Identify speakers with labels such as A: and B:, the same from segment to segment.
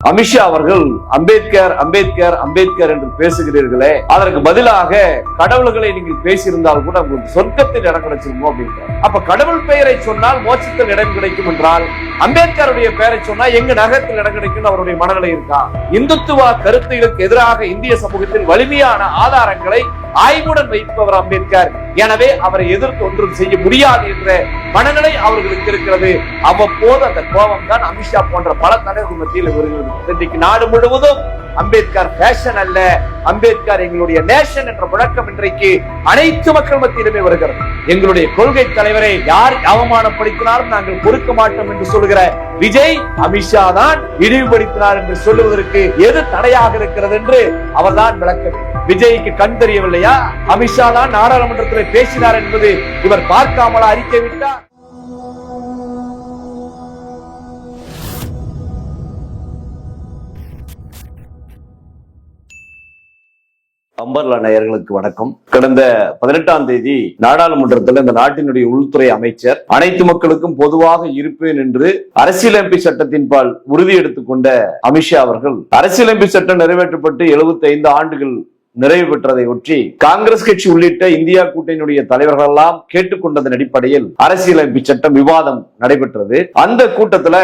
A: அமித்ஷா அவர்கள் அம்பேத்கர் அம்பேத்கர் அம்பேத்கர் என்று பேசுகிறீர்களே அதற்கு பதிலாக கடவுள்களை நீங்கள் பேசியிருந்தால் கூட உங்களுக்கு சொர்க்கத்தில் இடம் கிடைச்சிருமோ அப்படின்றார். அப்ப கடவுள் பெயரை சொன்னால் மோட்சத்தில் இடம் கிடைக்கும் என்றால் அம்பேத்கருடைய பெயரை சொன்னா எங்க நகரத்தில் இடம் கிடைக்கும் அவருடைய மனநிலை இருக்கா? இந்துத்துவ கருத்துகளுக்கு எதிராக இந்திய சமூகத்தில் வலிமையான ஆதாரங்களை ஆய்வுடன் வைப்பவர் அம்பேத்கர். எனவே அவரை எதிர்த்து ஒன்றும் செய்ய முடியாது என்ற மனநிலை அவர்களுக்கு இருக்கிறது. அவ்வப்போது அந்த கோபம் தான் அமித்ஷா போன்ற பல தலைவர்கள் மத்தியில் வருகிறது. இன்றைக்கு நாடு முழுவதும் அம்பேத்கர் ஃபேஷன் அல்ல. அம்பேத்கர் எங்களுடைய நேஷன் என்ற முழக்கம் இன்றைக்கு அனைத்து மக்கள் மத்தியிலுமே வருகிறது. எங்களுடைய கொள்கை தலைவரை யார் அவமானப்படுத்தினாலும் நாங்கள் பொறுக்க மாட்டோம் என்று சொல்லுகிற விஜய் அமித்ஷா தான் இழிவுபடுத்தினார் என்று சொல்லுவதற்கு எது தடையாக இருக்கிறது என்று அவர்தான் விளக்க வேண்டும். விஜய்க்கு கண் தெரியவில்லையா? அமித்ஷா தான் நாடாளுமன்றத்தில் பேசினார் என்பது இவர் பார்க்காமலா அறிக்கை விட்டார். அம்பர்லா நேயர்களுக்கு வணக்கம். கடந்த பதினெட்டாம் தேதி நாடாளுமன்றத்தில் இந்த நாட்டினுடைய உள்துறை அமைச்சர் அனைத்து மக்களுக்கும் பொதுவாக இருப்பேன் என்று அரசியலமைப்பு சட்டத்தின்பால் உறுதி எடுத்துக்கொண்ட அமித்ஷா அவர்கள் அரசியலமைப்பு சட்டம் நிறைவேற்றப்பட்டு 75 ஆண்டுகள் நிறைவு பெற்றதை ஒற்றி காங்கிரஸ் கட்சி உள்ளிட்ட இந்தியா கூட்டணியுடைய தலைவர்கள் எல்லாம் கேட்டுக்கொண்டதன் அடிப்படையில் அரசியலமைப்பு சட்டம் விவாதம் நடைபெற்றது. அந்த கூட்டத்துல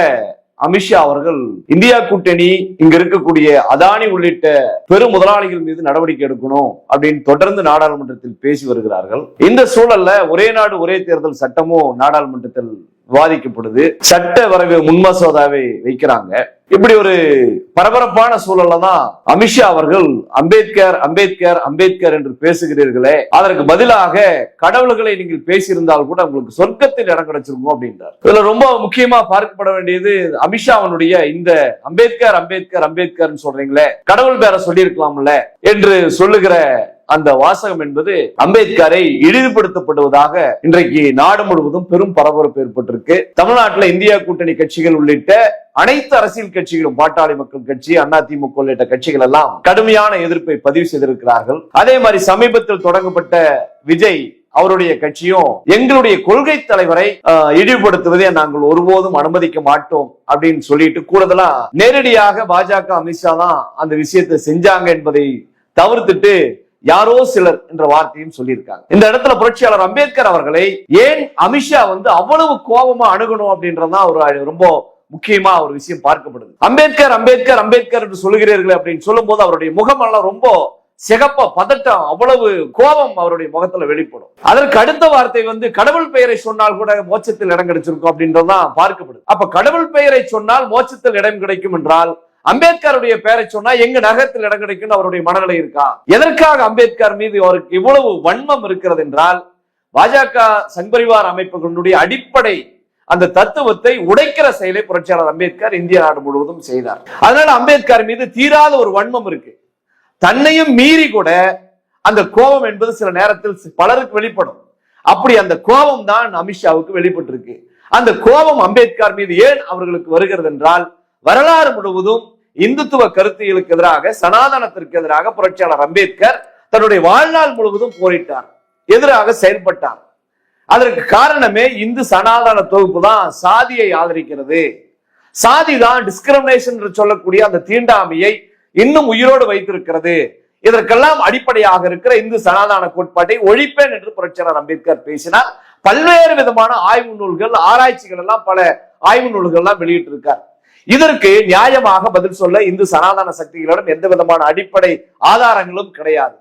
A: அமித்ஷா அவர்கள் இந்தியா கூட்டணி இங்க இருக்கக்கூடிய அதானி உள்ளிட்ட பெரும் முதலாளிகள் மீது நடவடிக்கை எடுக்கணும் அப்படின்னு தொடர்ந்து நாடாளுமன்றத்தில் பேசி வருகிறார்கள். இந்த சூழல்ல ஒரே நாடு ஒரே தேர்தல் சட்டமும் நாடாளுமன்றத்தில் விவாதிக்கப்படுது சட்ட வரைவு முன்மசோதாவை வைக்கிறாங்க. இப்படி ஒரு பரபரப்பான சூழல்ல தான் அமித்ஷா அவர்கள் அம்பேத்கர் அம்பேத்கர் அம்பேத்கர் என்று பேசுகிறீர்களே. அதற்கு பதிலாக கடவுள்களை நீங்கள் பேசியிருந்தால் கூட உங்களுக்கு சொர்க்கத்தில் இடம் கிடைச்சிருக்கும் அப்படின்றார். இதுல ரொம்ப முக்கியமா பார்க்கப்பட வேண்டியது அமித்ஷாவனுடைய இந்த அம்பேத்கர் அம்பேத்கர் அம்பேத்கர் சொல்றீங்களே கடவுள் பேரை சொல்லியிருக்கலாம்ல என்று சொல்லுகிற அந்த வாசகம் என்பது அம்பேத்கரை இழிவுபடுத்தப்படுவதாக இன்றைக்கு நாடு முழுவதும் பெரும் பரபரப்பு ஏற்பட்டிருக்கு. தமிழ்நாட்டில் இந்தியா கூட்டணி கட்சிகள் உள்ளிட்ட அனைத்து அரசியல் கட்சிகளும் பாட்டாளி மக்கள் கட்சி அதிமுக உள்ளிட்ட கட்சிகள் எல்லாம் கடுமையான எதிர்ப்பை பதிவு செய்திருக்கிறார்கள். அதே மாதிரி சமீபத்தில் தொடங்கப்பட்ட விஜய் அவருடைய கட்சியும் எங்களுடைய கொள்கை தலைவரை ஆஹ், இழிவுபடுத்துவதை நாங்கள் ஒருபோதும் அனுமதிக்க மாட்டோம் அப்படின்னு சொல்லிட்டு கூடுதலா நேரடியாக பாஜக அமித்ஷா தான் அந்த விஷயத்தை செஞ்சாங்க என்பதை தவிர்த்துட்டு யாரோ சிலர் என்ற வார்த்தையும் சொல்லியிருக்காங்க. இந்த இடத்துல புரட்சியாளர் அம்பேத்கர் அவர்களை ஏன் அமித்ஷா வந்து அவ்வளவு கோபமா அணுகணும் அப்படின்றதான் ஒரு ரொம்ப முக்கியமா ஒரு விஷயம் பார்க்கப்படுது. அம்பேத்கர் அம்பேத்கர் அம்பேத்கர் என்று சொல்லுகிறீர்கள் அப்படின்னு சொல்லும்போது அவருடைய முகம் எல்லாம் ரொம்ப சிகப்பா பதட்டம் அவ்வளவு கோபம் அவருடைய முகத்துல வெளிப்படும். அதற்கு அடுத்த வார்த்தை வந்து கடவுள் பெயரை சொன்னால் கூட மோட்சத்தில் இடம் கிடைச்சிருக்கும் அப்படின்றதுதான் பார்க்கப்படுது. அப்ப கடவுள் பெயரை சொன்னால் மோட்சத்தில் இடம் கிடைக்கும் என்றால் அம்பேத்கருடைய பெயரை சொன்னா எங்க நகரத்தில் இடம் கிடைக்கும் அவருடைய மனநிலை இருக்கா? எதற்காக அம்பேத்கர் மீது அவருக்கு இவ்வளவு வன்மம் இருக்கிறது என்றால் பாஜக சங்பரிவார் அமைப்புகளுடைய அடிப்படை அந்த தத்துவத்தை உடைக்கிற செயலை புரட்சியாளர் அம்பேத்கர் இந்திய நாடு முழுவதும் செய்தார். அதனால அம்பேத்கர் மீது தீராத ஒரு வன்மம் இருக்கு. தன்னையும் மீறி கூட அந்த கோபம் என்பது சில நேரத்தில் பலருக்கு வெளிப்படும். அப்படி அந்த கோபம் தான் அமித்ஷாவுக்கு வெளிப்பட்டிருக்கு. அந்த கோபம் அம்பேத்கர் மீது ஏன் அவர்களுக்கு வருகிறது என்றால் வரலாறு முழுவதும் இந்துத்துவ கருத்தியலுக்கு எதிராக சனாதனத்திற்கு எதிராக புரட்சியாளர் அம்பேத்கர் தன்னுடைய வாழ்நாள் முழுவதும் போரிட்டார். எதிராக செயல்பட்டார். அதற்கு காரணமே இந்து சனாதன தொகுப்பு தான் சாதியை ஆதரிக்கிறது. சாதி தான் டிஸ்கிரிமினேஷன் என்று சொல்லக்கூடிய அந்த தீண்டாமையை இன்னும் உயிரோடு வைத்திருக்கிறது. இதற்கெல்லாம் அடிப்படையாக இருக்கிற இந்து சனாதன கோட்பாட்டை ஒழிப்பேன் என்று புரட்சியாளர் அம்பேத்கர் பேசினார். பல்வேறு விதமான ஆய்வு நூல்கள் ஆராய்ச்சிகள் எல்லாம் பல ஆய்வு நூல்கள் எல்லாம் வெளியிட்டிருக்கார். இதற்கு நியாயமாக பதில் சொல்ல இந்து சனாதன சக்திகளிடம் எந்த விதமான அடிப்படை ஆதாரங்களும் கிடையாது.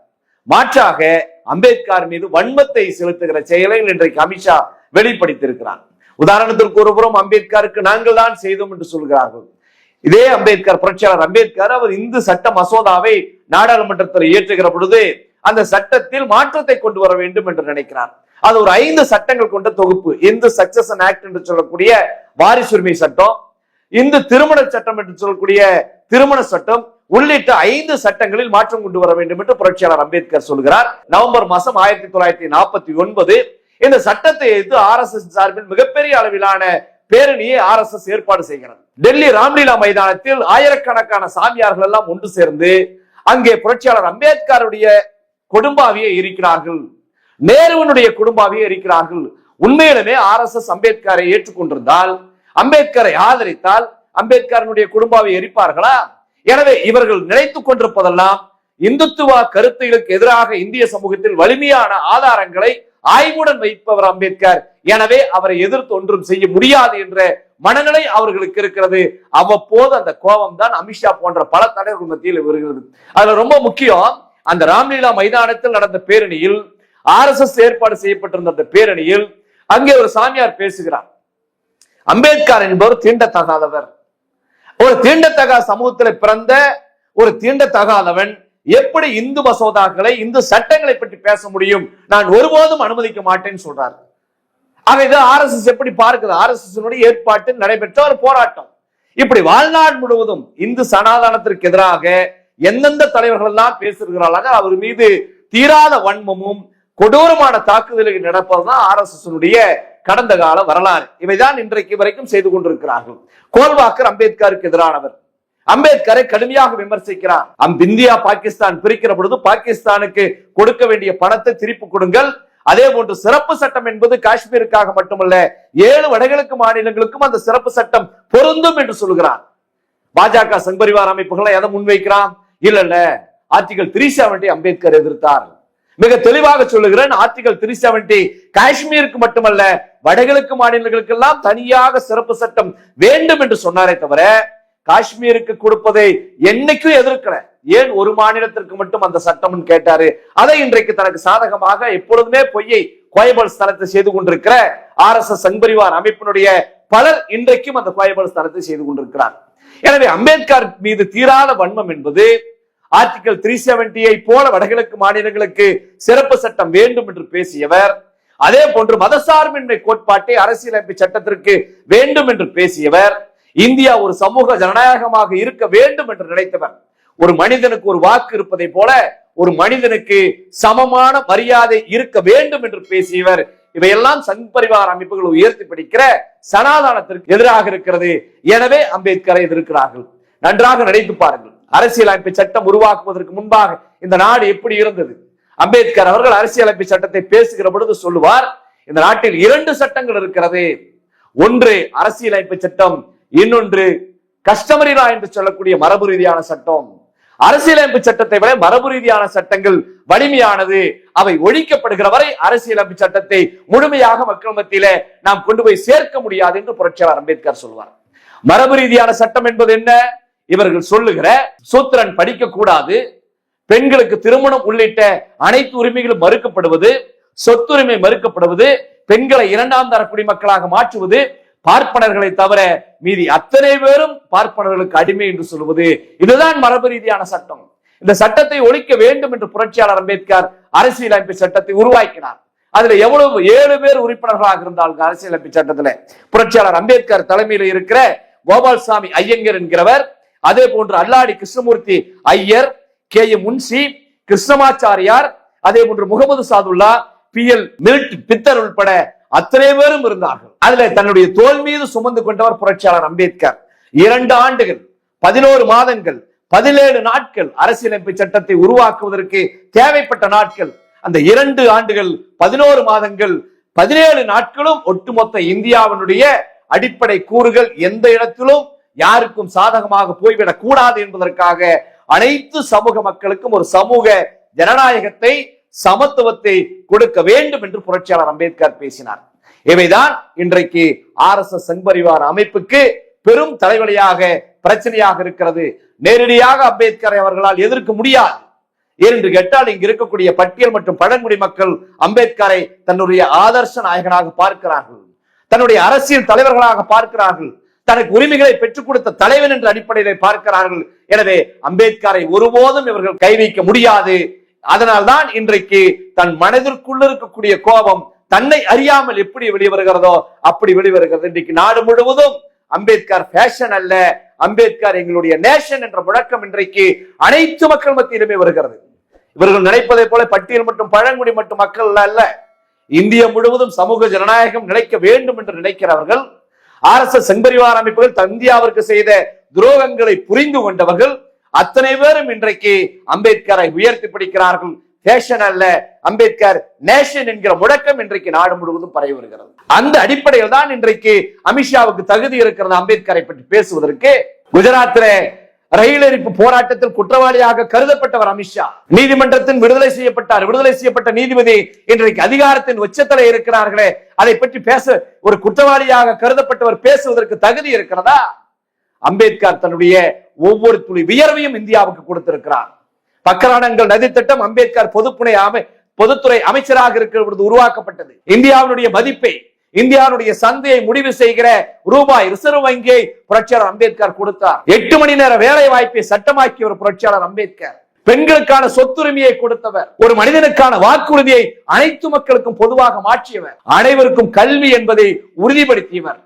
A: மாற்றாக அம்பேத்கர் மீது வன்மத்தை செலுத்துகிற செயலை இன்றைக்கு அமித்ஷா வெளிப்படுத்தியிருக்கிறான் உதாரணத்திற்கு ஒருபுறம் அம்பேத்கருக்கு நாங்கள் தான் செய்தோம் என்று சொல்கிறார்கள். இதே அம்பேத்கர் புரட்சியாளர் அம்பேத்கர் அவர் இந்து சட்ட மசோதாவை நாடாளுமன்றத்தில் இயற்றுகிற பொழுது அந்த சட்டத்தில் மாற்றத்தை கொண்டு வர வேண்டும் என்று நினைக்கிறார். அது ஒரு ஐந்து சட்டங்கள் கொண்ட தொகுப்பு. இந்து சக்சஷன் ஆக்ட் என்று சொல்லக்கூடிய வாரிசுரிமை சட்டம் இந்த திருமண சட்டம் என்று சொல்லக்கூடிய திருமண சட்டம் உள்ளிட்ட ஐந்து சட்டங்களில் மாற்றம் கொண்டு வர வேண்டும் என்று புரட்சியாளர் அம்பேத்கர் சொல்கிறார். நவம்பர் மாசம் ஆயிரத்தி தொள்ளாயிரத்தி நாற்பத்தி ஒன்பது இந்த சட்டத்தை எதிர்த்து ஆர் எஸ் எஸ் சார்பில் மிகப்பெரிய அளவிலான பேரணியை ஆர் எஸ் எஸ் ஏற்பாடு செய்கிறது. டெல்லி ராம்லீலா மைதானத்தில் ஆயிரக்கணக்கான சாமியார்கள் எல்லாம் ஒன்று சேர்ந்து அங்கே புரட்சியாளர் அம்பேத்கருடைய கொடும்பாவியை இருக்கிறார்கள் நேருவனுடைய குடும்பாவியை இருக்கிறார்கள் உண்மையிலுமே ஆர் எஸ் எஸ் அம்பேத்கரை ஏற்றுக்கொண்டிருந்தால் அம்பேத்கரை ஆதரித்தால் அம்பேத்கரனுடைய குடும்பாவை எரிப்பார்களா? எனவே இவர்கள் நினைத்துக் கொண்டிருப்பதெல்லாம் இந்துத்துவ கருத்துகளுக்கு எதிராக இந்திய சமூகத்தில் வலிமையான ஆதாரங்களை ஆய்வுடன் வைப்பவர் அம்பேத்கர். எனவே அவரை எதிர்த்து ஒன்றும் செய்ய முடியாது என்ற மனநிலை அவர்களுக்கு இருக்கிறது. அவ்வப்போது அந்த கோபம் தான் அமித்ஷா போன்ற பல தலைவர்கள் மத்தியில் வருகிறது. அதுல ரொம்ப முக்கியம் அந்த ராம்லீலா மைதானத்தில் நடந்த பேரணியில் ஆர் எஸ் எஸ் ஏற்பாடு செய்யப்பட்டிருந்த அந்த பேரணியில் அங்கே ஒரு சாமியார் பேசுகிறார். அம்பேத்கர் என்பவர் தீண்டத்தகாதவர். ஒரு தீண்டத்தகாத சமூகத்தில் பிறந்த ஒரு தீண்டத்தகாதவன் எப்படி இந்து மசோதாக்களை இந்து சட்டங்களை பற்றி பேச முடியும்? நான் ஒருபோதும் அனுமதிக்க மாட்டேன்னு சொல்றாரு. ஆக இது ஆர் எஸ் எஸ் எப்படி பார்க்குது? ஆர் எஸ் எஸ் ஏற்பாட்டில் நடைபெற்ற ஒரு போராட்டம். இப்படி வாழ்நாள் முழுவதும் இந்து சனாதனத்திற்கு எதிராக எந்தெந்த தலைவர்கள் எல்லாம் பேசுகிறார்களோ அவர் மீது தீராத வன்மமும் கொடூரமான தாக்குதல்கள் நடப்பதுதான் ஆர் எஸ் எஸ் கடந்த கால வரலாறு. இவைதான் இன்றைக்கு வரைக்கும் செய்து கொண்டிருக்கிறார்கள். கோல்வாக்கர் அம்பேத்கருக்கு எதிரானவர். அம்பேத்கரை கடுமையாக விமர்சிக்கிறார். அம் இந்தியா பாகிஸ்தான் பிரிக்கிற பொழுது பாகிஸ்தானுக்கு கொடுக்க வேண்டிய பணத்தை திருப்பி கொடுங்கள். அதே போன்று சிறப்பு சட்டம் என்பது காஷ்மீருக்காக மட்டுமல்ல ஏழு வடகிழக்கு மாநிலங்களுக்கும் அந்த சிறப்பு சட்டம் பொருந்தும் என்று சொல்கிறார். பாஜக சங்பரிவார் அமைப்புகளை எதை முன்வைக்கிறான் இல்ல இல்ல ஆர்டிகல் த்ரீ செவன்டி அம்பேத்கர் எதிர்த்தார். மிக தெளிவாக சொல்லுகிறேன். ஆர்டிகல் த்ரீ செவன்டி காஷ்மீருக்கு மட்டுமல்ல வடகிழக்கு மாநிலங்களுக்கெல்லாம் தனியாக சிறப்பு சட்டம் வேண்டும் என்று சொன்னாரே தவிர காஷ்மீருக்கு கொடுப்பதை என்னைக்கும் எதிர்க்கல. ஏன் ஒரு மாநிலத்திற்கு மட்டும் அந்த சட்டம் கேட்டாரு? அதை இன்றைக்கு தனக்கு சாதகமாக எப்பொழுதுமே பொய்யை கோயபல் ஸ்தலத்தை செய்து கொண்டிருக்கிற ஆர் எஸ் எஸ் சங்பரிவார் அமைப்பினுடைய பலர் இன்றைக்கும் அந்த கோயபல் ஸ்தலத்தை செய்து கொண்டிருக்கிறார். எனவே அம்பேத்கர் மீது தீராத வன்மம் என்பது ஆர்டிகல் த்ரீ செவன்டியை போல வடகிழக்கு மாநிலங்களுக்கு சிறப்பு சட்டம் வேண்டும் என்று பேசியவர். அதே போன்று மதசார்பின்மை கோட்பாட்டை அரசியலமைப்பு சட்டத்திற்கு வேண்டும் என்று பேசியவர். இந்தியா ஒரு சமூக ஜனநாயகமாக இருக்க வேண்டும் என்று நினைத்தவர். ஒரு மனிதனுக்கு ஒரு வாக்கு இருப்பதை போல ஒரு மனிதனுக்கு சமமான மரியாதை இருக்க வேண்டும் என்று பேசியவர். இவையெல்லாம் சங் பரிவார அமைப்புகள் உயர்த்தி பிடிக்கிற சனாதானத்திற்கு எதிராக இருக்கிறது. எனவே அம்பேத்கரை எதிர்க்கிறார்கள். நன்றாக நினைத்து பாருங்கள். அரசியலமைப்பு சட்டம் உருவாக்குவதற்கு முன்பாக இந்த நாடு எப்படி இருந்தது? அம்பேத்கர் அவர்கள் அரசியலமைப்பு சட்டத்தை பேசுகிற பொழுது சொல்லுவார் இந்த நாட்டில் இரண்டு சட்டங்கள் இருக்கிறது. ஒன்று அரசியலமைப்பு சட்டம் இன்னொன்று கஸ்டமரி லா என்று சொல்லக்கூடிய மரபு ரீதியான சட்டம். அரசியலமைப்பு சட்டத்தை விட மரபு ரீதியான சட்டங்கள் வலிமையானது. அவை ஒழிக்கப்படுகிற வரை அரசியலமைப்பு சட்டத்தை முழுமையாக மக்கள் மத்தியில நாம் கொண்டு போய் சேர்க்க முடியாது என்று புரட்சியாளர் அம்பேத்கர் சொல்வார். மரபு ரீதியான சட்டம் என்பது என்ன? இவர்கள் சொல்லுகிற சூத்திரன் படிக்க கூடாது பெண்களுக்கு திருமணம் உள்ளிட்ட அனைத்து உரிமைகளும் மறுக்கப்படுவது சொத்துரிமை மறுக்கப்படுவது பெண்களை இரண்டாம் தர குடிமக்களாக மாற்றுவது பார்ப்பனர்களை தவிர மீதி அத்தனை பேரும் பார்ப்பனர்களுக்கு அடிமை என்று சொல்வது இதுதான் மரபு ரீதியான சட்டம். இந்த சட்டத்தை ஒழிக்க வேண்டும் என்று புரட்சியாளர் அம்பேத்கர் அரசியலமைப்பு சட்டத்தை உருவாக்கினார். அதுல எவ்வளவு ஏழு பேர் உறுப்பினர்களாக இருந்தாலும் அரசியலமைப்பு சட்டத்துல. புரட்சியாளர் அம்பேத்கர் தலைமையில் இருக்கிற கோபால்சாமி ஐயங்கர் என்கிறவர் அதே போன்று அல்லாடி கிருஷ்ணமூர்த்தி ஐயர் கே எம் முன்சி கிருஷ்ணமாச்சாரியார் அதே போன்று முகமது சாதுல்லா பி எல் மில்ட் பித்தர் உள்பட அத்தனை பேரும் இருந்தார்கள். அதுல தன்னுடைய தோல் மீது சுமந்து கொண்டவர் புரட்சியாளர் அம்பேத்கர். இரண்டு ஆண்டுகள் பதினோரு மாதங்கள் பதினேழு நாட்கள் அரசியலமைப்பு சட்டத்தை உருவாக்குவதற்கு தேவைப்பட்ட நாட்கள். அந்த இரண்டு ஆண்டுகள் பதினோரு மாதங்கள் பதினேழு நாட்களும் ஒட்டுமொத்த இந்தியாவினுடைய அடிப்படை கூறுகள் எந்த இடத்திலும் யாருக்கும் சாதகமாக போய்விடக் கூடாது என்பதற்காக அனைத்து சமூக மக்களுக்கும் ஒரு சமூக ஜனநாயகத்தை சமத்துவத்தை கொடுக்க வேண்டும் என்று புரட்சியாளர் அம்பேத்கர் பேசினார். இவைதான் இன்றைக்கு ஆர் எஸ் எஸ் சங்பரிவார அமைப்புக்கு பெரும் தலைவலியாக பிரச்சனையாக இருக்கிறது. நேரடியாக அம்பேத்கரை அவர்களால் எதிர்க்க முடியாது. ஏனென்று கேட்டால் இங்கு இருக்கக்கூடிய பட்டியல் மற்றும் பழங்குடி மக்கள் அம்பேத்கரை தன்னுடைய ஆதர்ச நாயகனாக பார்க்கிறார்கள். தன்னுடைய அரசியல் தலைவர்களாக பார்க்கிறார்கள். தனக்கு உரிமைகளை பெற்றுக் கொடுத்த தலைவன் என்ற அடிப்படையிலே பார்க்கிறார்கள். எனவே அம்பேத்கரை ஒருபோதும் இவர்கள் கை வைக்க முடியாது. அதனால்தான் இன்றைக்கு தன் மனதிற்குள்ள இருக்கக்கூடிய கோபம் தன்னை அறியாமல் எப்படி வெளிவருகிறதோ அப்படி வெளிவருகிறது. இன்றைக்கு நாடு முழுவதும் அம்பேத்கர் ஃபேஷன் அல்ல. அம்பேத்கர் எங்களுடைய நேஷன் என்ற முழக்கம் இன்றைக்கு அனைத்து மக்கள் மத்தியிலுமே வருகிறது. இவர்கள் நினைப்பதை போல பட்டியல் மற்றும் பழங்குடி மற்றும் மக்கள் அல்ல. இந்தியா முழுவதும் சமூக ஜனநாயகம் நிலைக்க வேண்டும் என்று நினைக்கிறவர்கள் ஆர் எஸ் எஸ் செம்பரிவார அமைப்புகள் இந்தியாவிற்கு செய்த துரோகங்களை புரிந்து கொண்டவர்கள் அத்தனை பேரும் இன்றைக்கு அம்பேத்கரை உயர்த்தி பிடிக்கிறார்கள். ஃபேஷன் அல்ல அம்பேத்கர் நேஷன் என்கிற முழக்கம் இன்றைக்கு நாடு முழுவதும் பரவி வருகிறது. அந்த அடிப்படையில் தான் இன்றைக்கு அமித்ஷாவுக்கு தகுதி இருக்கிறது அம்பேத்கரை பற்றி பேசுவதற்கு. குஜராத்தில் ரயில் எரிப்பு போராட்டத்தில் குற்றவாளியாக கருதப்பட்டவர் அமித்ஷா நீதிமன்றத்தின் விடுதலை செய்யப்பட்டார். விடுதலை செய்யப்பட்ட நீதிபதி இன்றைக்கு அதிகாரத்தின் உச்சத்தில் இருக்கிறார்களே. அதை பற்றி பேச ஒரு குற்றவாளியாக கருதப்பட்டவர் பேசுவதற்கு தகுதி இருக்கிறதா? அம்பேத்கர் தன்னுடைய ஒவ்வொரு துளி வியர்வையும் இந்தியாவுக்கு கொடுத்திருக்கிறார். பக்கராடங்கள் நதி திட்டம் அம்பேத்கர் பொதுப்புனை அமை பொதுத்துறை அமைச்சராக இருக்கிற பொழுது உருவாக்கப்பட்டது. இந்தியாவினுடைய மதிப்பை இந்தியாவுடைய சந்தையை முடிவு செய்கிற ரூபாய் ரிசர்வ் வங்கியை புரட்சியாளர் அம்பேத்கர் கொடுத்தார். எட்டு மணி நேர வேலை வாய்ப்பை சட்டமாக்கிய ஒரு புரட்சியாளர் அம்பேத்கர். பெண்களுக்கான சொத்துரிமையை கொடுத்தவர். ஒரு மனிதனுக்கான வாக்குறுதியை அனைத்து மக்களுக்கும் பொதுவாக மாற்றியவர். அனைவருக்கும் கல்வி என்பதை உறுதிப்படுத்தியவர்.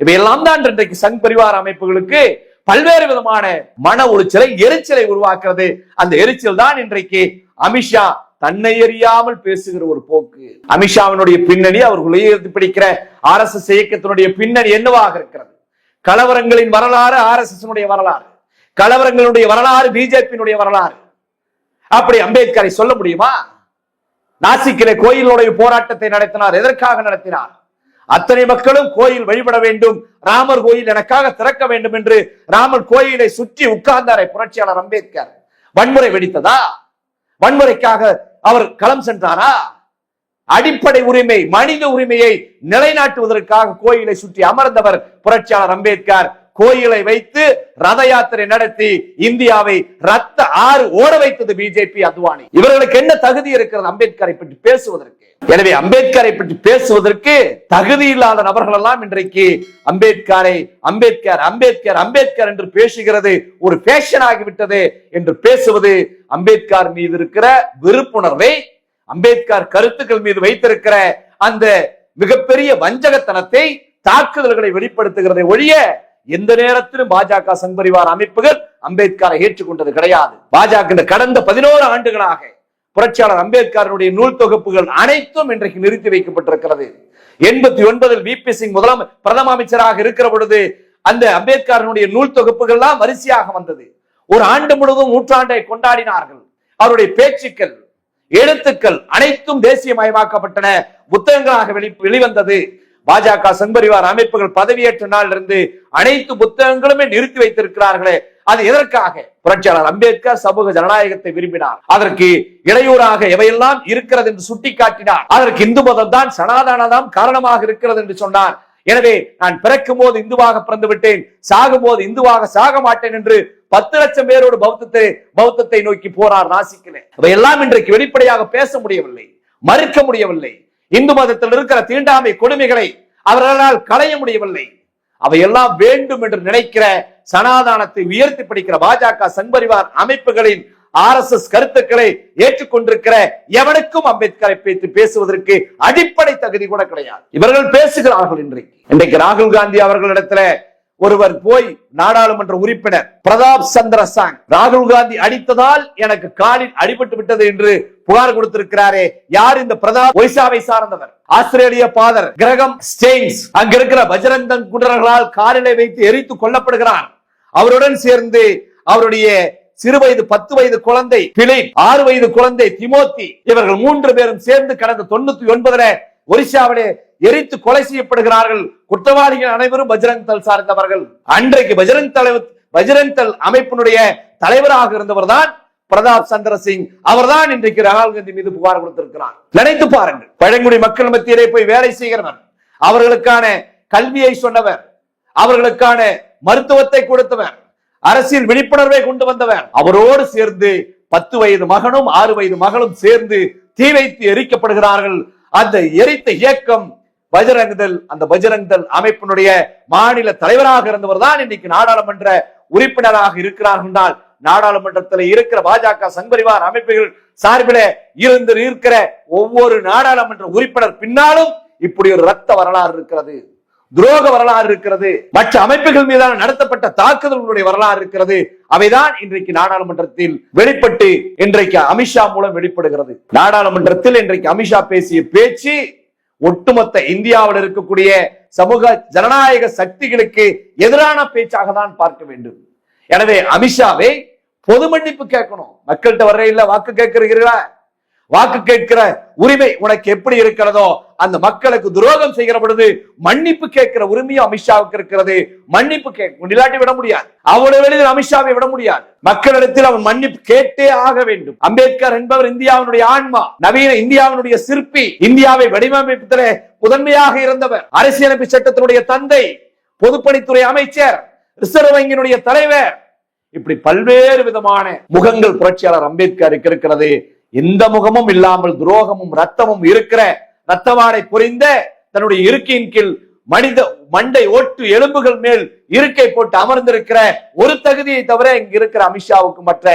A: இவையெல்லாம் தான் இன்றைக்கு சங் பரிவார அமைப்புகளுக்கு பல்வேறு விதமான மன உளைச்சலை எரிச்சலை உருவாக்குறது. அந்த எரிச்சல் தான் இன்றைக்கு அமித்ஷா தன்னை அறியாமல் பேசுகிற ஒரு போக்கு. அமித்ஷாவினுடைய பின்னணி அவர் உயர்த்தி பிடிக்கிற ஆர் எஸ் எஸ் இயக்கத்தினுடைய பின்னணி என்னவாக இருக்கிறது? கலவரங்களின் வரலாறு ஆர் எஸ் எஸ் வரலாறு. கலவரங்களுடைய வரலாறு பிஜேபியினுடைய வரலாறு. அப்படி அம்பேத்கரை சொல்ல முடியுமா? நாசிக்கிலே கோயிலுடைய போராட்டத்தை நடத்தினார் எதற்காக நடத்தினார்? அத்தனை மக்களும் கோயில் வழிபட வேண்டும் ராமர் கோயில் எனக்காக திறக்க வேண்டும் என்று ராமர் கோயிலை சுற்றி உட்கார்ந்தாரே புரட்சியாளர் அம்பேத்கர். வன்முறை வெடித்ததா? வன்முறைக்காக அவர் களம் சென்றாரா? அடிப்படை உரிமை மனித உரிமையை நிலைநாட்டுவதற்காக கோயிலை சுற்றி அமர்ந்தவர் புரட்சியாளர் அம்பேத்கர். கோயிலை வைத்து ரத யாத்திரை நடத்தி இந்தியாவை ரத்த ஆறு ஓட வைத்தது பிஜேபி அத்வானி. இவர்களுக்கு என்ன தகுதி இருக்கிறது அம்பேத்கரை பற்றி பேசுவதற்கு? எனவே அம்பேத்கரை பற்றி பேசுவதற்கு தகுதி இல்லாத நபர்கள் எல்லாம் இன்றைக்கு அம்பேத்கரை அம்பேத்கர் அம்பேத்கர் அம்பேத்கர் என்று பேசுகிறது ஒரு பேஷன் ஆகிவிட்டது என்று பேசுவது அம்பேத்கர் மீது இருக்கிற விருப்புணர்வை அம்பேத்கர் கருத்துக்கள் மீது வைத்திருக்கிற அந்த மிகப்பெரிய வஞ்சகத்தனத்தை தாக்குதல்களை வெளிப்படுத்துகிறதை ஒழிய எந்த நேரத்திலும் பாஜக சங்பரிவார் அமைப்புகள் அம்பேத்கரை ஏற்றுக்கொண்டது கிடையாது. பாஜக கடந்த பதினோரு ஆண்டுகளாக புரட்சியாளர் அம்பேத்கரனுடைய நூல் தொகுப்புகள் அனைத்தும் இன்றைக்கு நிறுத்தி வைக்கப்பட்டிருக்கிறது. எண்பத்தி ஒன்பதில் வி. பி. சிங் முதலாம் பிரதம அமைச்சராக இருக்கிற பொழுது அந்த அம்பேத்கரனுடைய நூல் தொகுப்புகள் எல்லாம் வரிசையாக வந்தது. ஒரு ஆண்டு முழுவதும் நூற்றாண்டை கொண்டாடினார்கள். அவருடைய பேச்சுக்கள் எழுத்துக்கள் அனைத்தும் தேசியமயமாக்கப்பட்டன புத்தகங்களாக வெளி வெளிவந்தது. பாஜக சங்பரிவார் அமைப்புகள் பதவியேற்ற நாள் இருந்து அனைத்து புத்தகங்களுமே நிறுத்தி வைத்திருக்கிறார்களே. அது எதற்காக? புரட்சியாளர் அம்பேத்கர் சமூக ஜனநாயகத்தை விரும்பினார். அதற்கு இடையூறாக எவையெல்லாம் இருக்கிறது என்று சுட்டிக்காட்டினார். அதற்கு இந்து மதம் தான் சனாதனதான் காரணமாக இருக்கிறது என்று சொன்னார். எனவே நான் பிறக்கும் போது இந்துவாக பிறந்து விட்டேன் சாகும் போது இந்துவாக சாக மாட்டேன் என்று பத்து லட்சம் பேரோடு பௌத்தத்தை பௌத்தத்தை நோக்கி போறார் நாசிக்கிலே. அவையெல்லாம் இன்றைக்கு வெளிப்படையாக பேச முடியவில்லை மறுக்க முடியவில்லை. இந்து மதத்தில் இருக்கிற தீண்டாமை கொடுமைகளை அவர்களால் களைய முடியவில்லை. அவையெல்லாம் வேண்டும் என்று நினைக்கிற சனாதானத்தை உயர்த்தி பிடிக்கிற பாஜக சங்பரிவார் அமைப்புகளின் ஆர் எஸ் எஸ் கருத்துக்களை ஏற்றுக்கொண்டிருக்கிற எவனுக்கும் அம்பேத்கரை பேசி பேசுவதற்கு அடிப்படை தகுதி கூட கிடையாது. இவர்கள் பேசுகிறார்கள் இன்றைக்கு. இன்றைக்கு ராகுல் காந்தி அவர்களிடத்துல ஒருவர் போய் நாடாளுமன்ற உறுப்பினர் பிரதாப் சந்திர சாங் ராகுல் காந்தி அடித்ததால் எனக்கு காலில் அடிபட்டு விட்டது என்று புகார் கொடுத்திருக்கிறாரே யார் இந்த பிரதாப்? ஒய்சாவை சார்ந்தவர். ஆஸ்திரேலிய பாதர் கிரகம் ஸ்டெயின்ஸ். அங்க இருக்கிற பஜரந்தன் குண்டர்களால் காலிலை வைத்து எரித்து கொல்லப்படுகிறார். அவருடன் சேர்ந்து அவருடைய சிறு வயது பத்து வயது குழந்தை பிலிப் ஆறு வயது குழந்தை திமோத்தி இவர்கள் மூன்று பேரும் சேர்ந்து கடந்த தொண்ணூத்தி ஒன்பதுல ஒரிசாவிலே எரித்து கொலை செய்யப்படுகிறார்கள். குற்றவாளிகள் அனைவரும் பஜ்ரங் தல் சார்ந்தவர்கள். அன்றைக்கு பஜ்ரங் தலைவர் பஜ்ரங் தல் அமைப்பினுடைய தலைவராக இருந்தவர் தான் பிரதாப் சந்திர சிங். அவர்தான் இன்றைக்கு ராகுல் காந்தி மீது புகார் கொடுத்திருக்கிறார். நினைத்து பாருங்கள். பழங்குடி மக்கள் மத்தியிலே போய் வேலை செய்கிறவர் அவர்களுக்கான கல்வியை சொன்னவர் அவர்களுக்கான மருத்துவத்தை கொடுத்தவர் அரசியல் விழிப்புணர்வை கொண்டு வந்தவர் அவரோடு சேர்ந்து பத்து வயது மகனும் ஆறு வயது மகளும் சேர்ந்து தீ வைத்து எரிக்கப்படுகிறார்கள். அந்த எரித்த இயக்கம் பஜரங்தல் அந்த பஜரங்தல் அமைப்பினுடைய மாநில தலைவராக இருந்தவர் தான் இன்னைக்கு நாடாளுமன்ற உறுப்பினராக இருக்கிறார்கள் என்றால் நாடாளுமன்றத்தில் இருக்கிற பாஜக சங்பரிவார் அமைப்புகள் சார்பில இருந்து இருக்கிற ஒவ்வொரு நாடாளுமன்ற உறுப்பினர் பின்னாலும் இப்படி ஒரு ரத்த வரலாறு இருக்கிறது துரோக வரலாறு இருக்கிறது மற்ற அமைப்புகள் மீதான நடத்தப்பட்ட தாக்குதல்களுடைய வரலாறு இருக்கிறது. அவைதான் இன்றைக்கு நாடாளுமன்றத்தில் வெளிப்பட்டு இன்றைக்கு அமித்ஷா மூலம் வெளிப்படுகிறது. நாடாளுமன்றத்தில் இன்றைக்கு அமித்ஷா பேசிய பேச்சு ஒட்டுமொத்த இந்தியாவில் இருக்கக்கூடிய சமூக ஜனநாயக சக்திகளுக்கு எதிரான பேச்சாக தான் பார்க்க வேண்டும். எனவே அமித்ஷாவை பொது மன்னிப்பு கேட்கணும். மக்கள்கிட்ட வர்ற இல்ல வாக்கு கேட்கிறீர்களா? வாக்கு கேட்கிற உரிமை உனக்கு எப்படி இருக்கிறதோ அந்த மக்களுக்கு துரோகம் செய்கிற பொழுது மன்னிப்பு கேட்கிற உரிமையும் அமித்ஷாவுக்கு இருக்கிறது. மன்னிப்பு கேட்க நிலாட்டி விட முடியாது. அவ்வளவு வெளியில் அமித்ஷாவை விட முடியாது. மக்களிடத்தில் அவன் மன்னிப்பு கேட்டே ஆக வேண்டும். அம்பேத்கர் என்பவர் இந்தியாவினுடைய ஆன்மா நவீன இந்தியாவினுடைய சிற்பி இந்தியாவை வடிவமைப்பதிலே முதன்மையாக இருந்தவர். அரசியலமைப்பு சட்டத்தினுடைய தந்தை பொதுப்பணித்துறை அமைச்சர் ரிசர்வ் வங்கியினுடைய தலைவர். இப்படி பல்வேறு விதமான முகங்கள் புரட்சியாளர் அம்பேத்கருக்கு இருக்கிறது. எந்த முகமும் இல்லாமல் துரோகமும் ரத்தமும் இருக்கிற ரத்தவாடை புரிந்த தன்னுடைய இருக்கையின் கீழ் மனித மண்டை ஓட்டு எலும்புகள் மேல் இருக்கை போட்டு அமர்ந்திருக்கிற ஒரு தகுதியை தவிர இங்க இருக்கிற அமித்ஷாவுக்கு மற்ற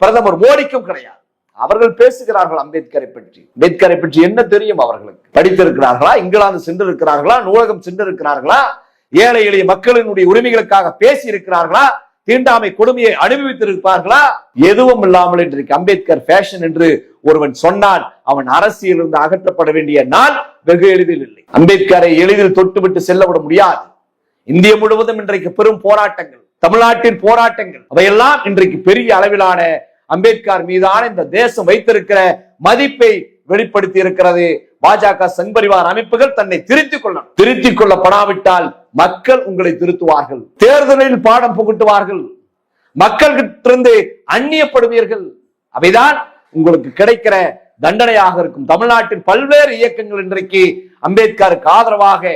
A: பிரதமர் மோடிக்கும் கிடையாது. அவர்கள் பேசுகிறார்கள் அம்பேத்கரை பற்றி. அம்பேத்கரை பற்றி என்ன தெரியும் அவர்களுக்கு? படித்திருக்கிறார்களா? இங்கிலாந்து சென்றிருக்கிறார்களா? நூலகம் சென்றிருக்கிறார்களா? ஏழை எளிய மக்களினுடைய உரிமைகளுக்காக பேசி இருக்கிறார்களா தீண்டாமை கொடுமையை அனுபவித்திருப்பார்களா? எதுவும் இல்லாமல் இன்றைக்கு அம்பேத்கர் ஃபேஷன் என்று ஒருவன் சொன்னால் அவன் அரசியலிருந்து அகற்றப்பட வேண்டிய நாள் வெகு எளிதில் இல்லை. அம்பேத்கரை எளிதில் தொட்டுவிட்டு செல்லவிட முடியாது. இந்திய முழுவதும் இன்றைக்கு பெரும் போராட்டங்கள் தமிழ்நாட்டின் போராட்டங்கள் அவையெல்லாம் இன்றைக்கு பெரிய அளவிலான அம்பேத்கர் மீதான இந்த தேசம் வைத்திருக்கிற மதிப்பை வெளிப்படுத்தி இருக்கிறது பாஜக சங்பரிவார் அமைப்புகள் தன்னை திருத்திக் கொள்ளணும். திருத்திக் கொள்ளப்படாவிட்டால் மக்கள் உங்களை திருத்துவார்கள். தேர்தலில் பாடம் புகட்டுவார்கள். மக்கள்கிட்டிருந்து அந்நியப்படுவீர்கள். அவைதான் உங்களுக்கு கிடைக்கிற தண்டனையாக இருக்கும். தமிழ்நாட்டின் பல்வேறு இயக்கங்கள் இன்றைக்கு அம்பேத்கருக்கு ஆதரவாக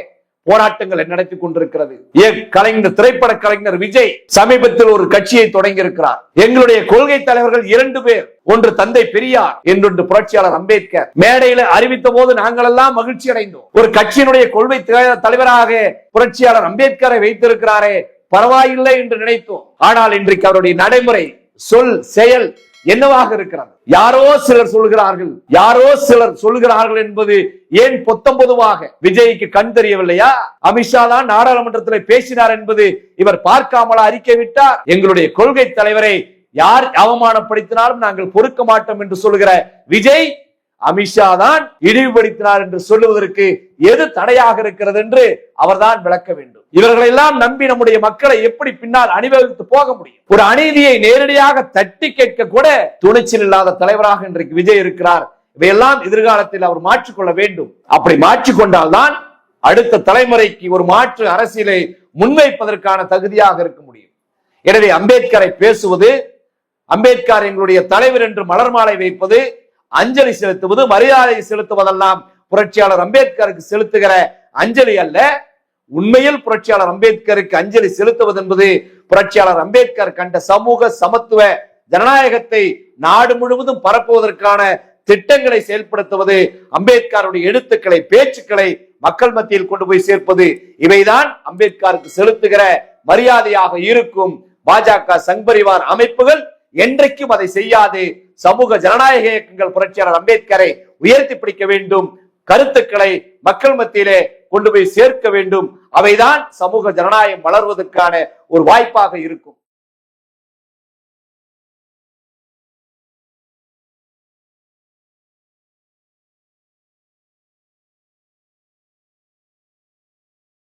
A: போராட்டங்களை நடத்தி கொண்டிருக்கிறது? ஏன் கலைஞர் திரைப்பட கலைஞர் விஜய் சமீபத்தில் ஒரு கட்சியை தொடங்கி இருக்கிறார் எங்களுடைய கொள்கை தலைவர்கள் இரண்டு பேர். ஒன்று தந்தை பெரியார் என்றொன்று புரட்சியாளர் அம்பேத்கர். மேடையில அறிவித்த போது நாங்கள் எல்லாம் மகிழ்ச்சி அடைந்தோம். ஒரு கட்சியினுடைய கொள்கை தலைவராக புரட்சியாளர் அம்பேத்கரை வைத்திருக்கிறாரே பரவாயில்லை என்று நினைத்தோம். ஆனால் இன்றைக்கு அவருடைய நடைமுறை சொல் செயல் என்னவாக இருக்கிறது? யாரோ சிலர் சொல்கிறார்கள். யாரோ சிலர் சொல்கிறார்கள் என்பது ஏன் பொத்தம்பதுவாக விஜய்க்கு கண் தெரியவில்லையா? அமித்ஷா தான் நாடாளுமன்றத்தில் பேசினார் என்பது இவர் பார்க்காமலா அறிக்கை விட்டார். எங்களுடைய கொள்கை தலைவரை யார் அவமானப்படுத்தினாலும் நாங்கள் பொறுக்க மாட்டோம் என்று சொல்லுகிற விஜய் அமித்ஷா தான் இழிவுபடுத்தினார் என்று சொல்லுவதற்கு எது தடையாக இருக்கிறது என்று அவர்தான் விளக்க வேண்டும். இவர்களை எல்லாம் நம்பி நம்முடைய மக்களை எப்படி பின்னால் அணிவகுத்து போக முடியும்? ஒரு அநீதியை நேரடியாக தட்டி கேட்க கூட துணிச்சல் இல்லாத தலைவராக இன்றைக்கு விஜய் இருக்கிறார். இவையெல்லாம் எதிர்காலத்தில் அவர் மாற்றிக்கொள்ள வேண்டும். அப்படி மாற்றிக்கொண்டால்தான் அடுத்த தலைமுறைக்கு ஒரு மாற்று அரசியலை முன்வைப்பதற்கான தகுதியாக இருக்க முடியும். எனவே அம்பேத்கரை பேசுவது அம்பேத்கர் எங்களுடைய தலைவர் என்று மலர் மாலை வைப்பது அஞ்சலி செலுத்துவது மரியாதை செலுத்துவதெல்லாம் புரட்சியாளர் அம்பேத்கருக்கு செலுத்துகிற அஞ்சலி அல்ல. உண்மையில் புரட்சியாளர் அம்பேத்கருக்கு அஞ்சலி செலுத்துவது என்பது புரட்சியாளர் அம்பேத்கர் கண்ட சமூக சமத்துவ ஜனநாயகத்தை நாடு முழுவதும் பரப்புவதற்கான திட்டங்களை செயல்படுத்துவது அம்பேத்கருடைய எழுத்துக்களை பேச்சுக்களை மக்கள் மத்தியில் கொண்டு போய் சேர்ப்பது. இவைதான் அம்பேத்கருக்கு செலுத்துகிற மரியாதையாக இருக்கும் பாஜக சங்பரிவார் அமைப்புகள். என்றைக்கும் அதை செய்யாது சமூக ஜனநாயக இயக்கங்கள் புரட்சியாளர் அம்பேத்கரை உயர்த்தி பிடிக்க வேண்டும் கருத்துக்களை மக்கள் மத்தியிலே கொண்டு போய் சேர்க்க வேண்டும். அவைதான் சமூக ஜனநாயகம் வளர்வதற்கான ஒரு வாய்ப்பாக இருக்கும்.